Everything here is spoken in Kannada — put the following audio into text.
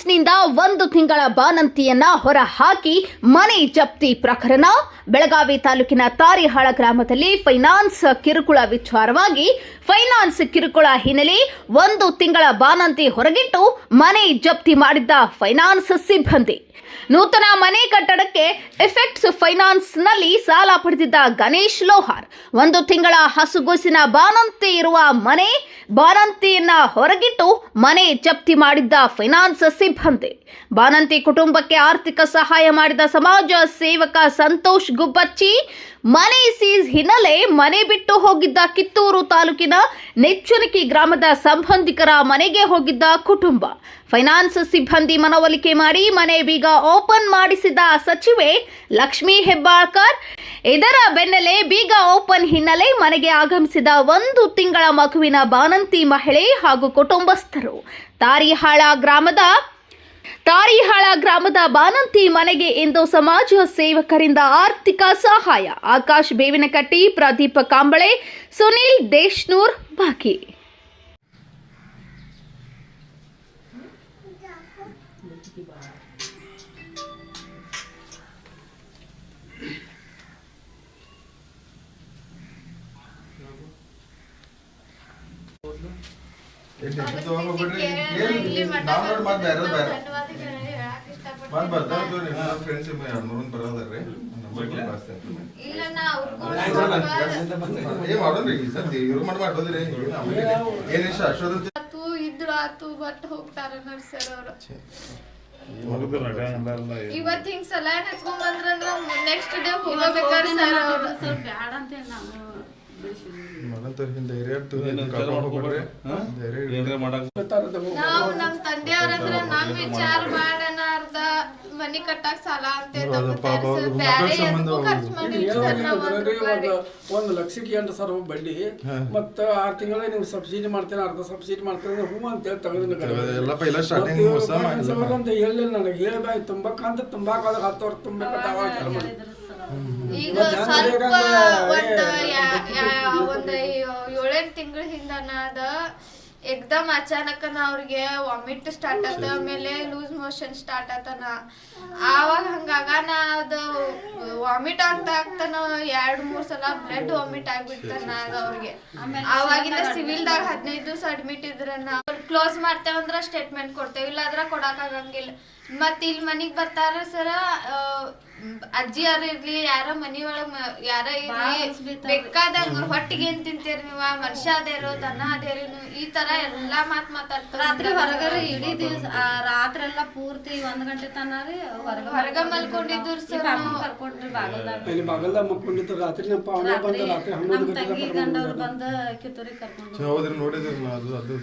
ಫೈನಾನ್ಸ್ನಿಂದ ಒಂದು ತಿಂಗಳ ಬಾನಂತಿಯನ್ನ ಹೊರಹಾಕಿ ಮನೆ ಜಪ್ತಿ ಪ್ರಕರಣ. ಬೆಳಗಾವಿ ತಾಲೂಕಿನ ತಾರಿಹಾಳ ಗ್ರಾಮದಲ್ಲಿ ಫೈನಾನ್ಸ್ ಕಿರುಕುಳ ವಿಚಾರವಾಗಿ ಫೈನಾನ್ಸ್ ಕಿರುಕುಳ ಹಿನ್ನೆಲೆ ಒಂದು ತಿಂಗಳ ಬಾನಂತಿ ಹೊರಗಿಟ್ಟು ಮನೆ ಜಪ್ತಿ ಮಾಡಿದ್ದ ಫೈನಾನ್ಸ್ ಸಿಬ್ಬಂದಿ. ನೂತನ ಮನೆ ಕಟ್ಟಡಕ್ಕೆ ಎಫೆಕ್ಟ್ಸ್ ಫೈನಾನ್ಸ್ನಲ್ಲಿ ಸಾಲ ಪಡೆದಿದ್ದ ಗಣೇಶ್ ಲೋಹಾರ್. ಒಂದು ತಿಂಗಳ ಹಸುಗೊಸಿನ ಬಾನಂತಿ ಇರುವ ಮನೆ, ಬಾನಂತಿಯನ್ನ ಹೊರಗಿಟ್ಟು ಮನೆ ಜಪ್ತಿ ಮಾಡಿದ್ದ ಫೈನಾನ್ಸ್ ಸಿಬ್ಬಂದಿ. ಬಾನಂತಿ ಕುಟುಂಬಕ್ಕೆ ಆರ್ಥಿಕ ಸಹಾಯ ಮಾಡಿದ ಸಮಾಜ ಸೇವಕ ಸಂತೋಷ್ ಗುಬ್ಬಚ್ಚಿ, ಮನೆ ಸೀಸ್ ಹಿನ್ನೆಲೆ ಮನೆ ಬಿಟ್ಟು ಹೋಗಿದ್ದ ಕಿತ್ತೂರು ತಾಲೂಕಿನ ನೆಚ್ಚುನಕಿ ಗ್ರಾಮದ ಸಂಬಂಧಿಕರ ಮನೆಗೆ ಹೋಗಿದ್ದ ಕುಟುಂಬ. ಫೈನಾನ್ಸ್ ಸಿಬ್ಬಂದಿ ಮನವೊಲಿಕೆ ಮಾಡಿ ಮನೆ ಬೀಗ ಓಪನ್ ಮಾಡಿಸಿದ ಸಚಿವೆ ಲಕ್ಷ್ಮೀ ಹೆಬ್ಬಾಳ್ಕರ್, ಇದರ ಬೆನ್ನಲ್ಲೇ ಬೀಗ ಓಪನ್ ಹಿನ್ನೆಲೆ ಮನೆಗೆ ಆಗಮಿಸಿದ ಒಂದು ತಿಂಗಳ ಮಗುವಿನ ಬಾನಂತಿ ಮಹಿಳೆ ಹಾಗೂ ಕುಟುಂಬಸ್ಥರು. ತಾರಿಹಾಳ ಗ್ರಾಮದ ತಾರಿಹಾಳ ಗ್ರಾಮದ ಬಾನಂತಿ ಮನೆಗೆ ಇಂದು ಸಮಾಜ ಸೇವಕರಿಂದ ಆರ್ಥಿಕ ಸಹಾಯ. ಆಕಾಶ್, ಬೇವಿನಕಟ್ಟಿ, ಪ್ರದೀಪ ಕಾಂಬಳೆ, ಸುನೀಲ್, ದೇಶ್ನೂರ್ ಬಾಕಿ ಏನ್ tension ತಗೊಳ್ಬೇಡ್ರಿ. ಏನ್ ನಾವ್ ನೋಡ್ ಮತ್ತ್ ಬೇರೆ ಬೇರೆ. ಮತ್ತ್ ಬರ್ತಾವ್ ತಗೋರಿ, ನಮ್ friends ಇಬ್ರು ಎರಡ್ ಮೂರ್ ಮಂದಿ ಬರೋದಾರ್ರಿ. number ಕೊಟ್ಟು ಕಳ್ಸ್ತೇನ್ರಿ. ಏನ್ ಮಾಡೋಣ್ರಿ ಈ ಸತಿ ಇವ್ರು ಮಾಡ್ ಮಾಡೋದ್ರಿ. ಏನ್ ಇದ್ರು ಆತು ಬಟ್ ಹೋಗ್ತಾರ ನರ್ಸರ್ ಅವರು. ಇವತ್ ಹಿಂಗ್ ಸಲಾನ್ ಹಚ್ಕೊಂಡ್ ಬಂದ್ರಂದ್ರ ನೆಕ್ಸ್ಟ್ ಡೇ ಸರ್ ಅವ್ರು. ಬ್ಯಾಡ ಅಂತ ಹೇಳಿ ನಾವು ನಮ್ ತಂದೆಯವ್ರ ನಮ್ ನಮ್ ವಿಚಾರ ಮನಿ ಕಟ್ಟಾಕ್ ಸಾಲ ಅಂತ ಎದಕ್ಕೂ ಖರ್ಚು ಮಾಡಿಲ್ಲ ಸರ್ ನಾವ್ ಒಂದ್ ರೂಪಾಯಿ. ಒಂದು ಲಕ್ಷಕ್ಕೆ ಎಂಟು ಸಾವಿರ ರೂಪಾಯಿ ಬಡ್ಡಿ ಮತ್ತ ಆರ್ ತಿಂಗಳ ನೀವು ಸಬ್ಸಿಡಿ ಮಾಡ್ತೇನೆ ಅರ್ಧ ಸಬ್ಸಿಡಿ ಮಾಡ್ತೇನೆ ಹೂ ಅಂತ ಹೇಳಿ ನನಗೆ. ಅಂತ ಹೇಳಿಲ್ಲ ನನಗೆ ಹೇಳ್ಬೇಕು ತುಂಬಕ್ಕಂತ ಹತ್ತು ವರ್ಷ ತುಂಬಾ ಈಗ ಮತ್ತ್ ಹೆಂಗ್ ಸ್ವಲ್ಪ ಬೇಕಂದ್ರೆ ಒಂದ್ ಏಳೆಂಟ್ ತಿಂಗಳ ಹಿಂದ ಎಕ್ದಮ್ ಅಚಾನಕ್ ಅವ್ರಿಗೆ ವಾಮಿಟ್ ಸ್ಟಾರ್ಟ್ ಆತ, ಆಮೇಲೆ ಲೂಸ್ ಮೋಷನ್ ಸ್ಟಾರ್ಟ್ ಆತನ. ಆವಾಗ ನಾ ಅದು ವಾಮಿಟ್ ಆಗ್ತಾ ಆಗ್ತಾನ, ಎರಡ್, ಮೂರ್ ಸಲ ಬ್ಲಡ್ ವಾಮಿಟ್ ಆಗ್ಬಿಡ್ತಾನ ಅದ ಅವ್ರಿಗೆ. ಅವಾಗಿನ ಸಿವಿಲ್ದಾಗ ಹದಿನೈದು ದಿವಸ ಅಡ್ಮಿಟ್ ಇದ್ರನ್ನ ಕ್ಲೋಸ್ ಮಾಡ್ತೇವಂದ್ರ ಸ್ಟೇಟ್ಮೆಂಟ್ ಕೊಡ್ತೇವೆ, ಇಲ್ಲಾಂದ್ರ ಕೊಡಕ್ ಆಗಂಗಿಲ್ಲ. ಮತ್ ಇಲ್ಲಿ ಮನಿಗ್ ಬರ್ತಾರ ಸರ ಅಜ್ಜಿ ಯಾರ ಇರ್ಲಿ ಯಾರ ಮನಿಯೊಳಗ ಯಾರ ಇರ್ಲಿ ಬೇಕಾದಂಗ ಹೊಟ್ಟಿಗೆ ಏನ್ ತಿಂತೀರಿ ನೀವ? ಮನುಷ್ಯ ಅದೇರೋ ದನ ಅದೇರಿ ಈ ತರ ಎಲ್ಲಾ ಮಾತ್ ಮಾತಾಡ್ತಾರ ರಾತ್ರಿ ಹೊರಗಡೆ ಇಡೀ ದಿವಸ ರಾತ್ರಿ ಎಲ್ಲಾ ಪೂರ್ತಿ ಒಂದ್ ಗಂಟೆ ತನ ರೀ ಹೊರಗ ಹೊರಗ ಮಲ್ಕೊಂಡಿದ್ರು ಸರ್. ಕರ್ಕೊಂಡ್ರಿ ಬಾಗಲ್ದಾಗ. ಬಾಗಲ್ದಾಗ ರಾತ್ರಿ ನಮ್ಮ ಪಾವನೆ ಬಂದ ರಾತ್ರಿ ನಮ್ ಹನ್ನೊಂದು ತಂಗಿ ಗಂಡವ್ರು ಬಂದ ಕಿತ್ತೂರಿ ಕರ್ಕೊಂಡು ಹೌದ್ರಿ ನೋಡಿದ್ರಿ ಅದು ಅದು.